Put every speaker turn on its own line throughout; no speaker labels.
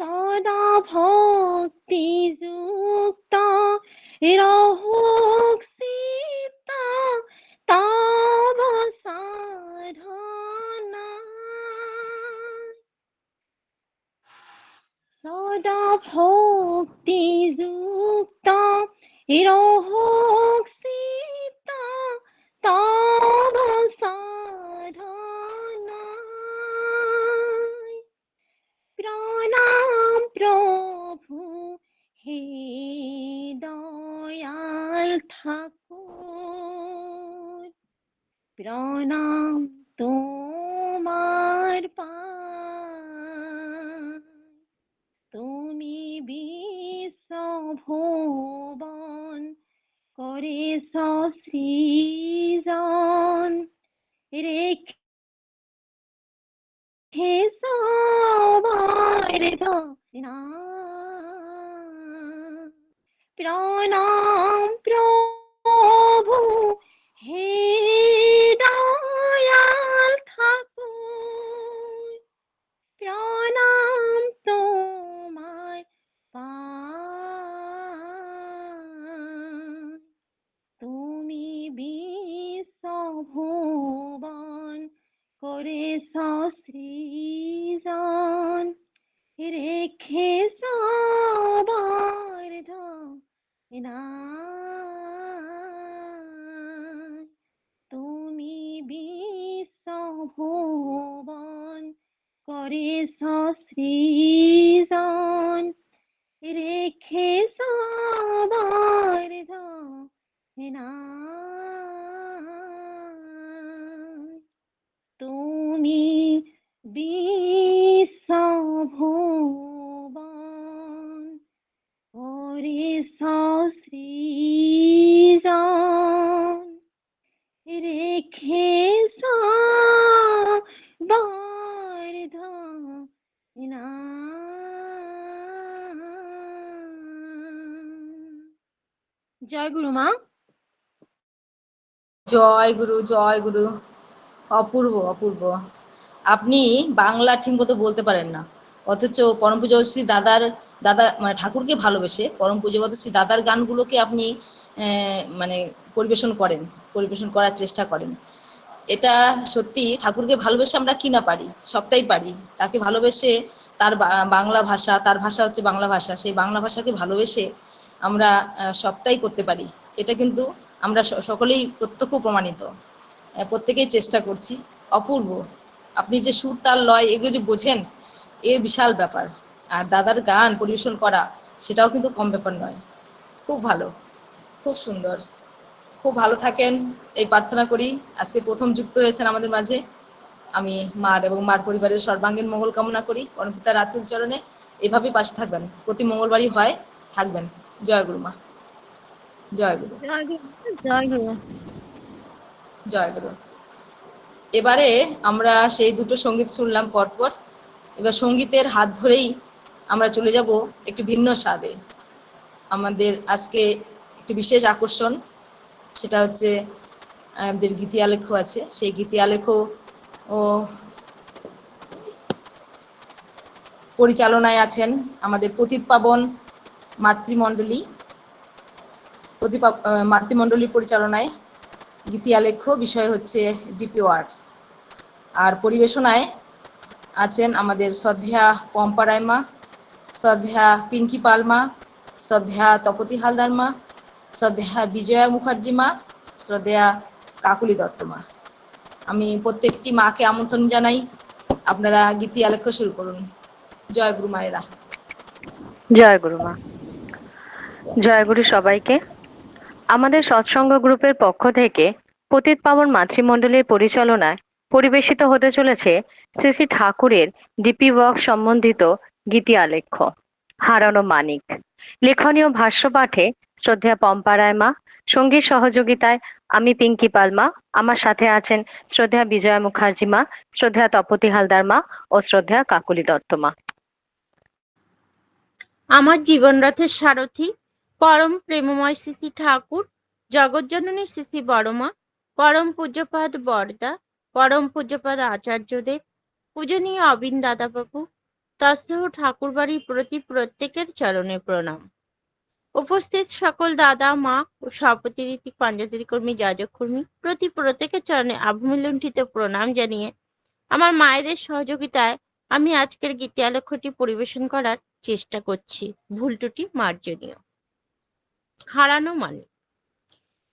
সদা ভক্তি যুক্ত রহুক সীতা তব সাধনা সদা ভক্তি যুক্ত প্রণাম তোমার পা তুমি বিশ্বভুবন করে সৃজন। রেখে জয় গুরু, মা।
জয় গুরু জয় গুরু। অপূর্ব অপূর্ব। আপনি বাংলা ঠিক মতো বলতে পারেন না। অথচ পরম পূজা শ্রী দাদার, দাদা মানে ঠাকুরকে ভালোবেসে পরম পূজা শ্রী দাদার গানগুলোকে আপনি মানে পরিবেশন করেন, পরিবেশন করার চেষ্টা করেন। এটা সত্যি ঠাকুরকে ভালোবেসে আমরা কি না পারি? সবটাই পারি। তাকে ভালোবেসে তার বাংলা ভাষা, তার ভাষা হচ্ছে বাংলা ভাষা। সেই বাংলা ভাষাকে ভালোবেসে আমরা সবটাই করতে পারি। এটা কিন্তু আমরা সকলেই প্রত্যক্ষ প্রমাণিত। প্রত্যেকেই চেষ্টা করছি। অপূর্ব। আপনি যে সুর, তাল, লয়, এগুলো যে বোঝেন এর বিশাল ব্যাপার। আর দাদার গান, পরিবেশন করা, সেটাও কিন্তু কম ব্যাপার নয়। খুব ভালো। খুব সুন্দর। খুব ভালো থাকেন। এই প্রার্থনা করি। আজকে প্রথম যুক্ত হয়েছেন আমাদের মাঝে। আমি মার এবং মার পরিবারের সর্বাঙ্গীন মঙ্গল কামনা করি। পরমপিতার রাতুল চরণে এভাবেই পাশে থাকবেন। প্রতি মঙ্গলবারই হয়, থাকবেন। জয় গুরু মা। জয় গুরু।
জয় গুরু জয়
এবারে আমরা সেই দুটো সংগীত শুনলাম পরপর। এবার সঙ্গীতের হাত ধরেই আমরা চলে যাব একটি ভিন্ন স্বাদে। আমাদের আজকে একটি বিশেষ আকর্ষণ সেটা হচ্ছে আমাদের গীতি আলেখ্য আছে। সেই গীতি আলেখ্য ও পরিচালনায় আছেন আমাদের পতিত পাবন মাতৃমণ্ডলী পতি মাতৃমণ্ডলীর পরিচালনায় গীতি আলেখ্য বিষয় হচ্ছে ডিপি ওয়ার্কস। আর পরিবেশনায় আছেন আমাদের শ্রদ্ধা পম্পা রায়মা শ্রদ্ধা পিঙ্কি পালমা শ্রদ্ধা তপতি হালদার মা শ্রদ্ধা বিজয়া মুখার্জি মা শ্রদ্ধা কাকুলি দত্ত মা আমি প্রত্যেকটি মাকে আমন্ত্রণ জানাই। আপনারা গীতি আলেখ্য শুরু করুন। জয় গুরু মায়েরা।
জয় গুরু মা। জয় গুরু সবাইকে। আমাদের সৎসঙ্গ গ্রুপের পক্ষ থেকে পতিত পাবন মাতৃমণ্ডলীর পরিচালনায় পরিবেশিত হতে চলেছে শ্রী শ্রী ঠাকুরের ডিপি ওয়ার্ক সম্বন্ধিত গীতি আলেখ্য, হারানো মানিক। লেখনীয় ভাষ্য পাঠে শ্রদ্ধা পম্পা রায় মা, সংগীত সহযোগিতায় আমি পিঙ্কি পালমা আমার সাথে আছেন শ্রদ্ধা বিজয়া মুখার্জি মা শ্রদ্ধা তপতি হালদার মা ও শ্রদ্ধা কাকুলি দত্ত মা।
আমার জীবনরথের সারথি পরম প্রেমময় শ্রী ঠাকুর, জগজ্জননী শ্রী বড়মা, পরম পূজ্যপাদ বরদা, পরম পূজ্যপাদ আচার্যদেব, পূজনীয় অবিন দাদাবাবু, তৎসহ ঠাকুরবাড়ির প্রতি প্রত্যেকের চরণে প্রণাম। উপস্থিত সকল দাদা, মা ও সহপতিরিতিক পাঞ্জাবী কর্মী যাজক কর্মী প্রতি প্রত্যেকের চরণে আভমূল্যণ্ঠিত প্রণাম জানিয়ে আমার মায়েদের সহযোগিতায় আমি আজকের গীতিয়ালক্ষ্যটি পরিবেশন করার চেষ্টা করছি। ভুল ত্রুটি মার্জনীয়। হারানো মানে।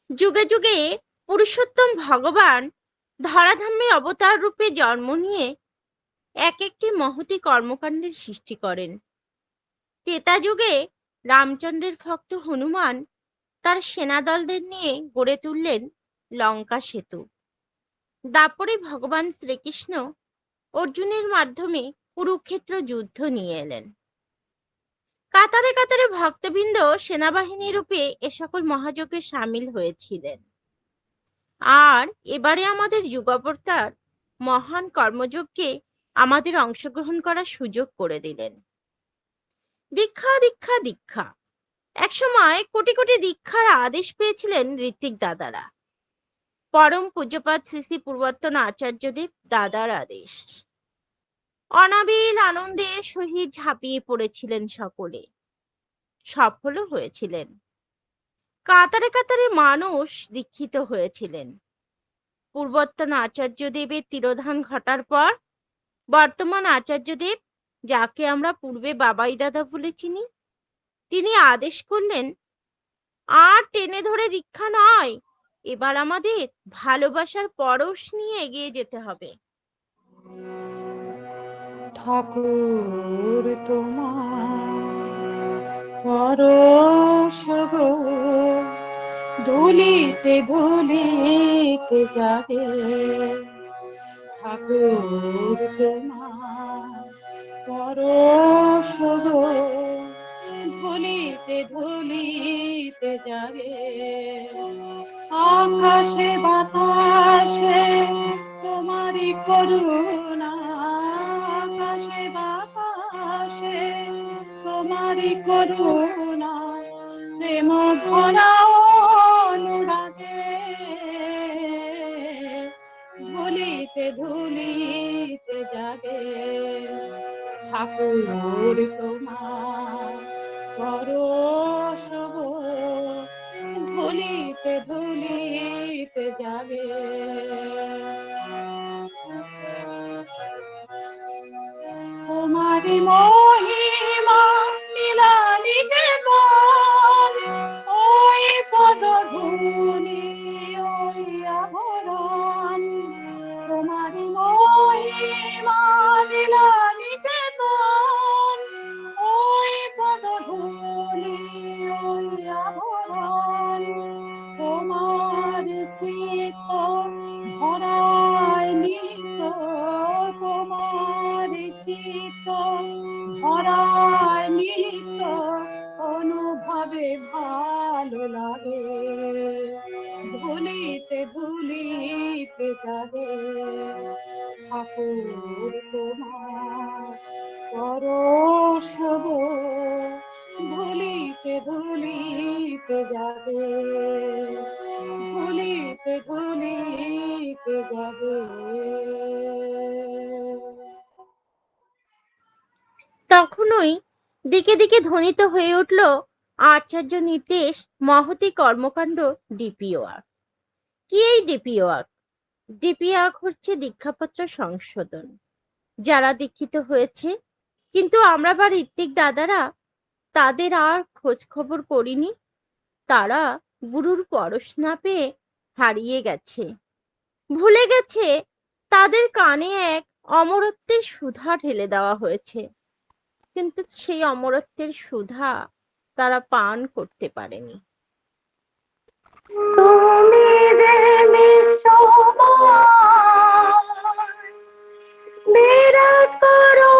যুগে যুগে পুরুষোত্তম ভগবান ধরাধামে অবতার রূপে জন্ম নিয়ে এক একটি মহতি কর্মকাণ্ডের সৃষ্টি করেন। তেতা যুগে রামচন্দ্রের ভক্ত হনুমান তার সেনাদলদের নিয়ে গড়ে তুললেন লঙ্কা সেতু। দাপরে ভগবান শ্রীকৃষ্ণ অর্জুনের মাধ্যমে কুরুক্ষেত্র যুদ্ধ নিয়ে এলেন। কাতারে কাতারে ভক্তবৃন্দ সেনাবাহিনী রূপে এ সকল মহাযজ্ঞে সামিল হয়েছিলেন। আর এবারে আমাদের যুগাবতার মহান কর্মযজ্ঞে আমাদের অংশগ্রহণ করার সুযোগ করে দিলেন। দীক্ষা দীক্ষা দীক্ষা। একসময় কোটি কোটি দীক্ষার আদেশ পেয়েছিলেন ঋত্বিক দাদারা। পরম পূজ্যপাত শ্রী শ্রী পূর্বর্তন আচার্যদেব দাদার আদেশ। অনাবিল আনন্দের সহিত ঝাঁপিয়ে পড়েছিলেন সকলে। সফলও হয়েছিলেন। কাতারে কাতারে মানুষ দীক্ষিত হয়েছিলেন। পূর্বর্তন আচার্যদেবের তিরোধান ঘটার পর বর্তমান আচার্যদেব, যাকে আমরা পূর্বে বাবাই দাদা বলে চিনি, তিনি আদেশ করলেন, আর টেনে ধরে দীক্ষা নয়, এবার আমাদের ভালোবাসার পরশ নিয়ে এগিয়ে যেতে হবে।
ঠাকুর তোমার ধুলিতে ধুলিতে যাবে। ঠাকুর তোমার ধুলিতে ধুলিতে যাবে। আকাশে বাতাসে তোমারই করুণা আকাশে, বাতাসে, তোমারই করুণা প্রেম ভরা অনুরাগে। ধুলিতে ধুলিতে জাগে ঠাকুর তোমার পরশ ধুলিতে ধুলিতে যাবে মহিমা নীলালিতে বল ওই পদধূলি
তখনই দিকে দিকে ধ্বনিত হয়ে উঠল আচার্য নির্দেশ মহতি কর্মকাণ্ড ডিপিওয়ার্ক কি এই ডিপিওয়ার্ক ডিপিওয়ার্ক হচ্ছে দীক্ষাপত্র সংশোধন। যারা দীক্ষিত হয়েছে, কিন্তু আমরা বা ঋত্বিক দাদারা তাদের আর খোঁজ খবর করিনি। তারা গুরুর পরশ না পেয়ে হারিয়ে গেছে। ভুলে গেছে, তাদের কানে এক অমরত্বের সুধা ঢেলে দেওয়া হয়েছে। কিন্তু সেই অমরত্বের সুধা তারা পান করতে পারেনি।
বিরাজ করো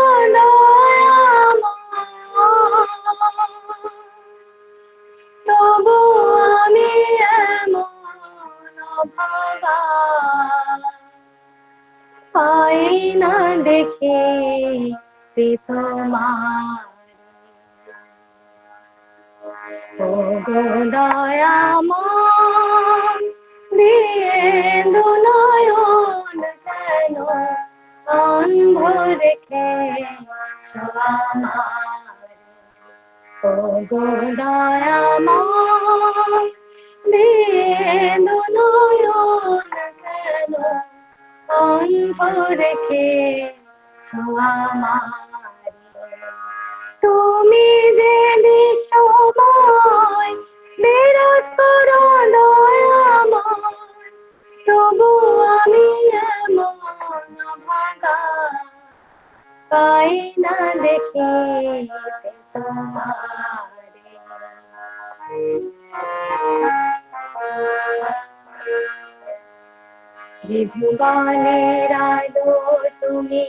আমার তুমি যে বিশ্বময় বিরাট করো দয়াময়, তবু আমি এমন ভাগা পাই না দেখি ত্রিভুবনের আলো তুমি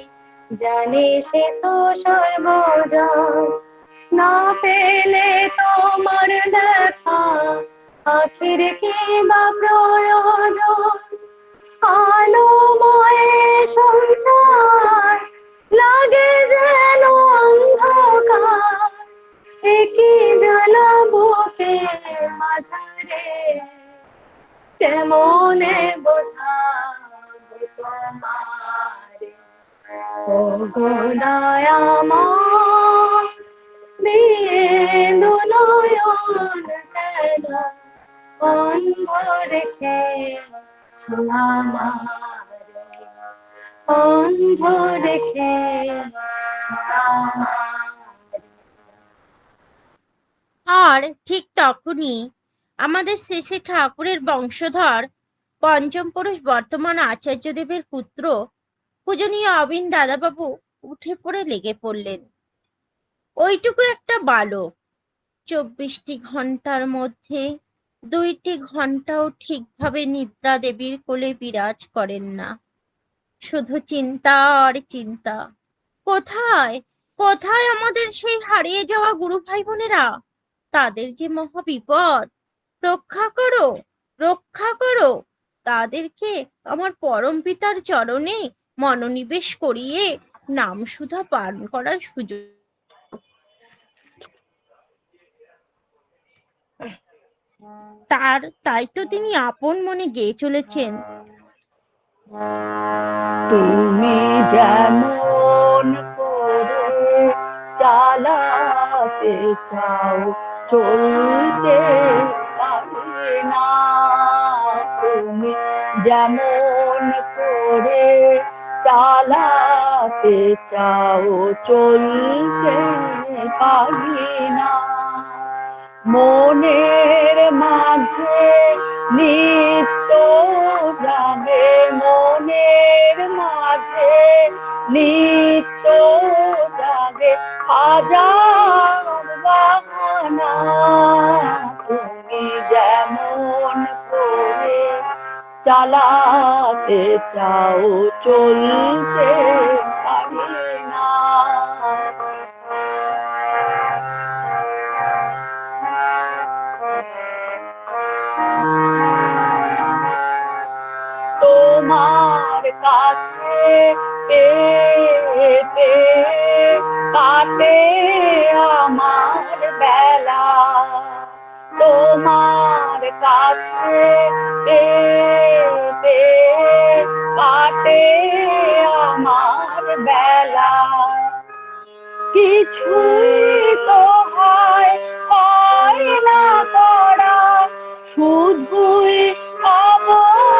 জানে সে তো সর্বজন। না পেলে তোমার দেখা, আখির কি বা প্রয়োজন। আলোময় সংসার লাগে যেন অন্ধকার। একই জ্বালা বুকে মাঝারে? কেমনে বোঝাবো ও
আর ঠিক তখনই আমাদের শ্রী ঠাকুরের বংশধর পঞ্চম পুরুষ বর্তমান আচার্যদেবের পুত্র পূজনীয় অবিন দাদাবাবু উঠে পড়ে লেগে পড়লেন। ওইটুকু একটা বালক। চব্বিশটি ঘণ্টার মধ্যে দুইটি ঘন্টাও ঠিকভাবে নিদ্রা দেবীর কোলে বিরাজ করেন না। শুধু চিন্তা আর চিন্তা। কোথায়? কোথায় আমাদের সেই হারিয়ে যাওয়া গুরু ভাই বোনেরা তাদের যে মহা বিপদ রক্ষা করো রক্ষা করো। তাদেরকে আমার পরম পিতার চরণে মনোনিবেশ করিয়ে নাম সুধা পান করার সুযোগ। তার, তাই তো তিনি আপন মনে গেয়ে চলেছেন।
তুমি যেমন করে চালাতে চাও, চলতে না। তুমি যেমন করে চালাতে চাও, চলতে পারি না। মনের মাঝে নিত্য জাগে মনের মাঝে নিত্য জাগে হাজার বাহানা, তুমি যেমন করে চালাতে চাও চলতে পারি না। তোমার কাছে পেয়ে কাটে আমার কাছে পেতে কাটে আমার বেলা। কিছুই তো হয় হয় না করা শুধুই অবহেলা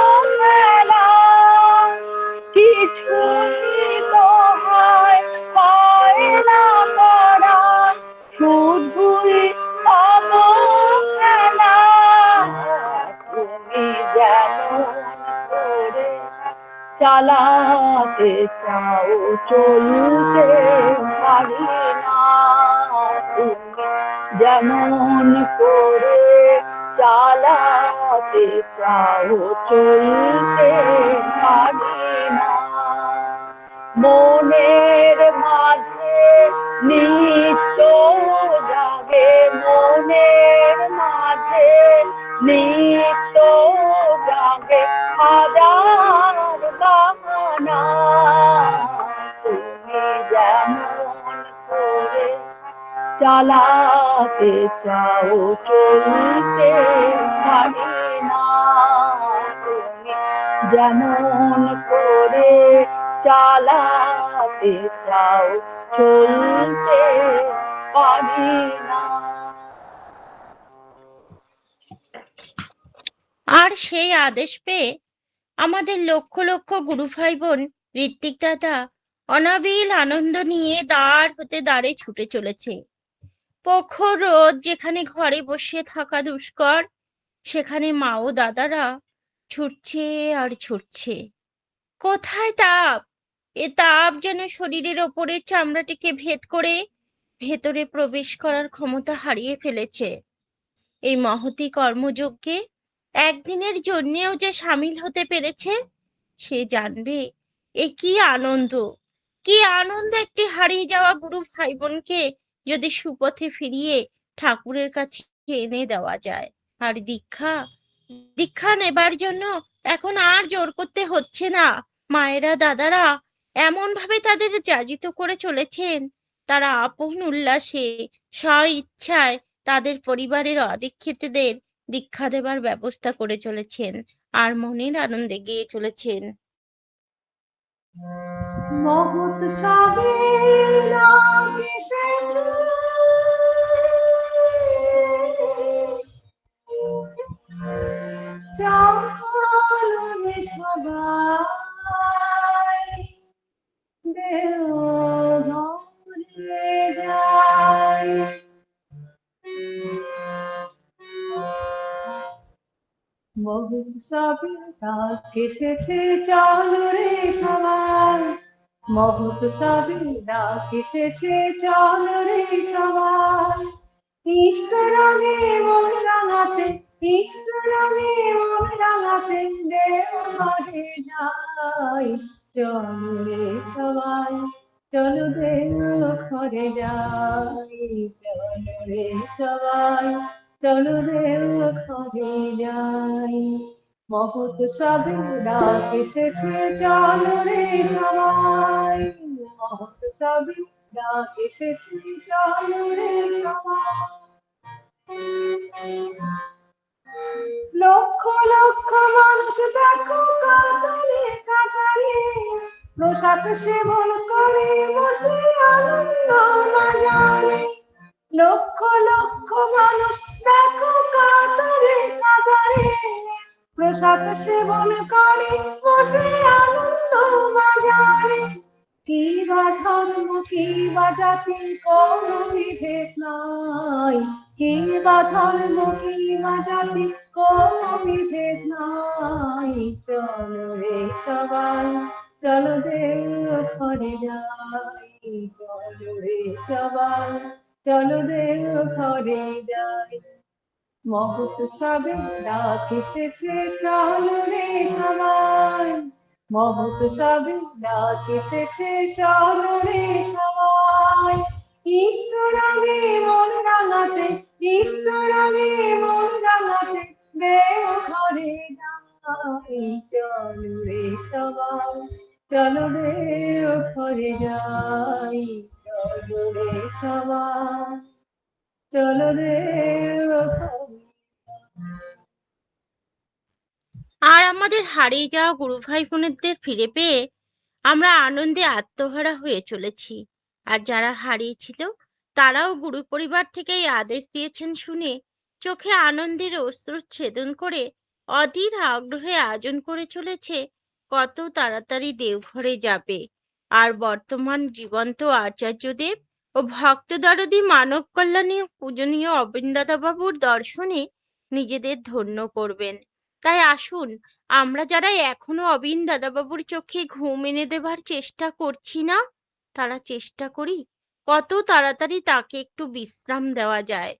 চালাতে চাও, চলতে পারি না তুমি যেমন করে চালাতে চাও, চলতে পারি না। মনের মাঝে নিত্য জাগে, মনের মাঝে নিত্য জাগে, হাজার চালাতে চাও, চলতে পারি না তুমি। যেমন করে চালাতে চাও,
চলতে পারি না।
আর সেই আদেশ পেয়ে আমাদের লক্ষ লক্ষ গুরু ভাই বোন, ঋত্বিক দাদা অনাবিল আনন্দ নিয়ে দাঁড় হতে দাঁড়ে ছুটে চলেছে। প্রখর রোদ যেখানে ঘরে বসে থাকা দুষ্কর, সেখানে মা ও দাদারা ছুটছে আর ছুটছে। কোথায় তাপ? এ তাপ যেন শরীরের ওপরের চামড়াটিকে ভেদ করে ভেতরে প্রবেশ করার ক্ষমতা হারিয়ে ফেলেছে। এই মহতি কর্মযজ্ঞে একদিনের জন্যেও যে সামিল হতে পেরেছে, সে জানবে এ কি আনন্দ। কি আনন্দ একটি হারিয়ে যাওয়া গুরু ভাই বোনকে যদি সুপথে ফিরিয়ে ঠাকুরের কাছে এনে দেওয়া যায়। আর দীক্ষা দীক্ষা নেবার জন্য এখন আর জোর করতে হচ্ছে না। মায়েরা, দাদারা এমন ভাবে তাদের যাজিত করে চলেছেন। তারা আপন উল্লাসে, স্ব ইচ্ছায় তাদের পরিবারের অদীক্ষিতদের দীক্ষা দেবার ব্যবস্থা করে চলেছেন আর মনের আনন্দে গেয়ে চলেছেন।
মহৎ চলবে সবাই সবে এসেছে চল রে সবাই মহৎ সবে ডাক এসেছে চল রে সবাই ইষ্ট রঙে মন রাঙাতে ইষ্ট রঙে মন রাঙাতে দেব ঘরে যাই। চল রে সবাই চলো দেব ঘরে যাই। চল রে সবাই চলো দেব ঘরে যাই। মহৎ সবে ডাক এসেছে চল রে সবাই। মহৎ সবে ডাক এসেছে চল রে সবাই। লক্ষ লক্ষ মানুষ দেখো কাতারে কাতারে প্রসাদ সেবন করে, বসে আনন্দ প্রসাদ সেবন বসে আনন্দ বাজারে। কি বা ধর্ম, কি বা জাতি, কোন বিভেদ নাই। কি বা ধর্ম, কি বা জাতি, কোন বিভেদ নাই। চলো রে সবাই, চলো দেব ঘরে যাই। চলো রে সবাই, চলো দেব ঘরে যাই। মহৎ সবে ডাক এসেছে, চলো রে সবাই। মহৎ সবে ডাক এসেছে, চলো রে সবাই। ইষ্ট রঙে মন রাঙাতে, ইষ্ট রঙে মন রাঙাতে দেব ঘরে চলো রে সবাই। চলো রে ঘরে যাই, চলো রে সবাই। চলো রে ঘরে
আর আমাদের হারিয়ে যাওয়া গুরু ভাই বোনেদের ফিরে পেয়ে আমরা আনন্দে আত্মহারা হয়ে চলেছি। আর যারা হারিয়েছিল, তারাও গুরু পরিবার থেকে এই আদেশ দিয়েছেন শুনে চোখে আনন্দের অশ্রু ছেদন করে অধীর আগ্রহে আয়োজন করে চলেছে, কত তাড়াতাড়ি দেওঘরে যাবে। আর বর্তমান জীবন্ত আচার্যদেব ও ভক্তদরদি মানব কল্যাণী পূজনীয় অবিন্দাদা বাবুর দর্শনে নিজেদের ধন্য করবেন। তাই আসুন, আমরা যারা এখনও অবিন দাদাবাবুর চোখে ঘুম এনে দেবার চেষ্টা করছি না, তারা চেষ্টা করি কত তাড়াতাড়ি তাকে একটু বিশ্রাম দেওয়া যায়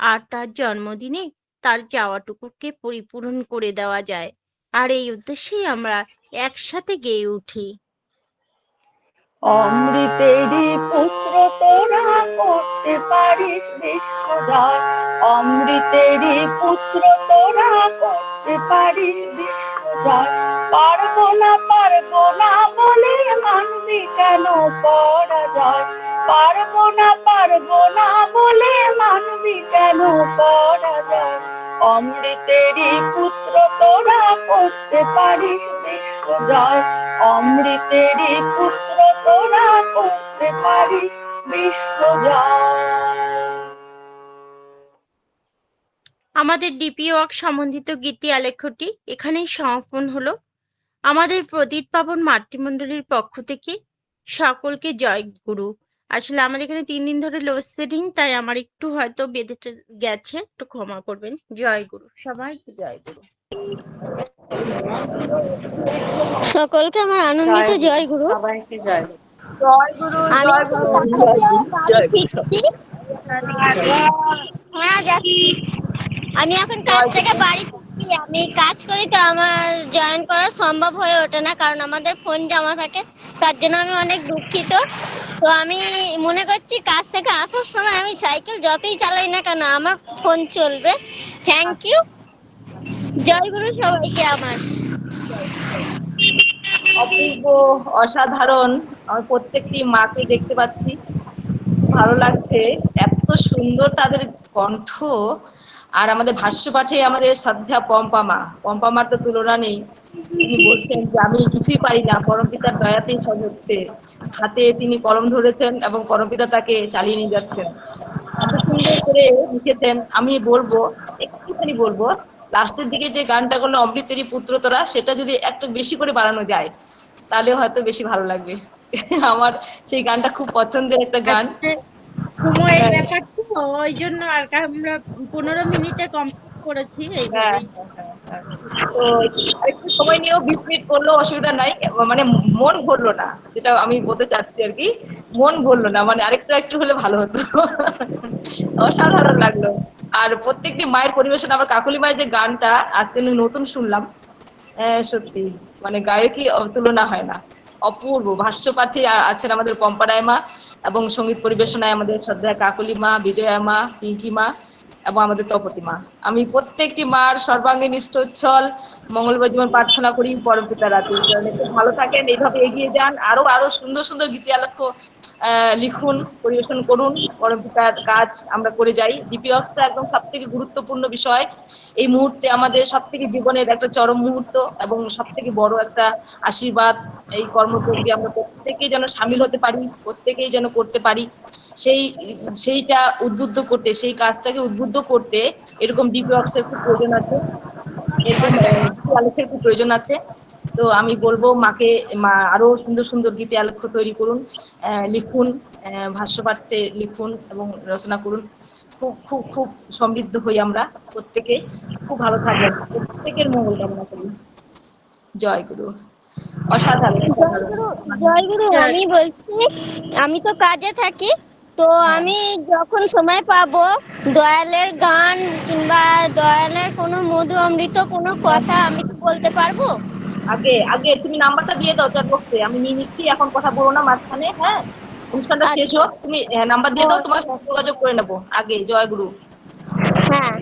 আর তার জন্মদিনে তার চাওয়াটুকুকে পরিপূরণ করে দেওয়া যায়। আর এই উদ্দেশ্যেই আমরা একসাথে গেয়ে উঠি।
অমৃতেরই পুত্র তোরা করতে পারিস বিশ্বজয়। অমৃতেরই পুত্র তোরা করতে পারিস বিশ্বজয়। পারব না পারব না বলে মানবি কেন পরাজয়? পারব না পারব না বলে মানবি কেন পরাজয়? অমৃতেরই পুত্র তোরা করতে পারিস বিশ্বজয়। অমৃতেরই পুত্র তোরা করতে করতে পারিস বিশ্বজয়।
আমাদের ডিপি ওয়ার্ক সম্বন্ধিত গীতি আলেখ্যটি এখানেই সমাপন হলো। আমাদের প্রদীপ পাবন মাতৃমণ্ডলীর পক্ষ থেকে সকলকে জয় গুরু। আসলে আমাদের এখানে তিন দিন ধরে লোড লোডশেডিং তাই আমার একটু হয়তো বেঁধে গেছে একটু ক্ষমা করবেন। জয় গুরু সবাইকে জয় গুরু।
সকলকে আমার আনন্দিত জয় গুরু।
সবাইকে জয় গুরু।
জয় গুরু জয়
হ্যাঁ যাচ্ছি। আমি এখন কাজ থেকে বাড়ি ফিরছি। আমি কাজ করি তো আমার জয়েন করা সম্ভব হয়ে ওঠে না, কারণ আমাদের ফোন জমা থাকে, তার জন্য আমি অনেক দুঃখিত। তো আমি মনে করছি কাজ থেকে আসার সময় আমি সাইকেল যতই চালাই না কেন, আমার ফোন চলবে। থ্যাংক ইউ জয় গুরু সবাইকে আমার।
অপূর্ব, অসাধারণ আমি প্রত্যেকটি মাকে দেখতে পাচ্ছি। ভালো লাগছে, এত সুন্দর তাদের কণ্ঠ। আর আমাদের ভাষ্য পাঠে আমাদের শ্রদ্ধা পম্পা মা পম্পা মার তো তুলনা নেই। তিনি বলছেন যে, আমি কিছুই পারি না, পরমপিতার দয়াতেই সব হচ্ছে। হাতে তিনি কলম ধরেছেন এবং পরমপিতা তাকে চালিয়ে নিয়ে যাচ্ছেন। এত সুন্দর করে লিখেছেন, আমি বলব, একটুখানি বলব, লাস্টের দিকে যে গানটা করল, অমৃতেরই পুত্র তোরা সেটা যদি একটু বেশি করে বাড়ানো যায়, তাহলে হয়তো বেশি ভালো লাগবে। আমার সেই গানটা খুব পছন্দের একটা গান।
সময়ের
হ্যাঁ।
ব্যাপার তো ওই জন্য আর আমরা পনেরো মিনিটে কমপ্লিট করেছি
হ্যাঁ
এইভাবেই
তো একটু সময় নিয়েও বিশ মিনিট করলেও অসুবিধা নাই মানে মন ভরলো না যেটা আমি বলতে চাচ্ছি আর কি মন ভরলো না মানে আরেকটু একটু হলে ভালো হতো। অসাধারণ লাগল। আর প্রত্যেকটি মায়ের পরিবেশন আমার কাকুলি মায়ের যে গানটা আজকে আমি নতুন শুনলাম হ্যাঁ সত্যি মানে গায়কই তুলনা হয় না অপূর্ব ভাষ্য পাঠে আছেন আমাদের পম্পারায় মা এবং সংগীত পরিবেশনায় আমাদের শ্রদ্ধা কাকলি মা বিজয়া মা পিঙ্কি মা এবং আমাদের তপতি মা। আমি প্রত্যেকটি মার সর্বাঙ্গীন ইষ্টোচ্ছল মঙ্গলবার জীবন প্রার্থনা করি পরবর্তী রাতে কারণ ভালো থাকেন এইভাবে এগিয়ে যান। আরও আরও সুন্দর সুন্দর গীতি আলক্ষ আহ, লিখুন, পরিবেশন করুন। পরমপিতার কাজ আমরা করে যাই। ডিপি অক্সটা একদম সব থেকে গুরুত্বপূর্ণ বিষয়। এই মুহূর্তে আমাদের সব থেকে জীবনের একটা চরম মুহূর্ত এবং সব থেকে বড় একটা আশীর্বাদ। এই কর্মযোগে আমরা প্রত্যেকেই যেন সামিল হতে পারি, প্রত্যেকেই যেন করতে পারি। সেই, সেইটা উদ্বুদ্ধ করতে, সেই কাজটাকে উদ্বুদ্ধ করতে এরকম ডিপি অক্সের খুব প্রয়োজন আছে। এরকম আলেখ্যের খুব প্রয়োজন আছে। তো আমি বলব মাকে মা আরও সুন্দর সুন্দর গীতি আলেখ্য তৈরি করুন লিখুন ভাষ্যপাঠে লিখুন এবং রচনা করুন। খুব খুব খুব সমৃদ্ধ হই আমরা প্রত্যেকে। খুব ভালো থাকবেন। প্রত্যেকের মঙ্গল কামনা করি। জয় গুরু। অসাধারণ।
জয়
অসাধারণ
জয় গুরু। আমি বলছি আমি তো কাজে থাকি তো আমি যখন সময় পাবো দয়ালের গান কিংবা দয়ালের কোনো মধু অমৃত কোনো কথা আমি তো বলতে পারব?
আগে আগে তুমি নাম্বারটা দিয়ে দাও চ্যাট বক্সে আমি নিয়ে নিচ্ছি এখন কথা বলো না মাঝখানে হ্যাঁ? অনুষ্ঠানটা শেষ হোক। তুমি নাম্বার দিয়ে দাও তোমার সাথে যোগাযোগ করে নেব। আগে জয়গুরু
হ্যাঁ।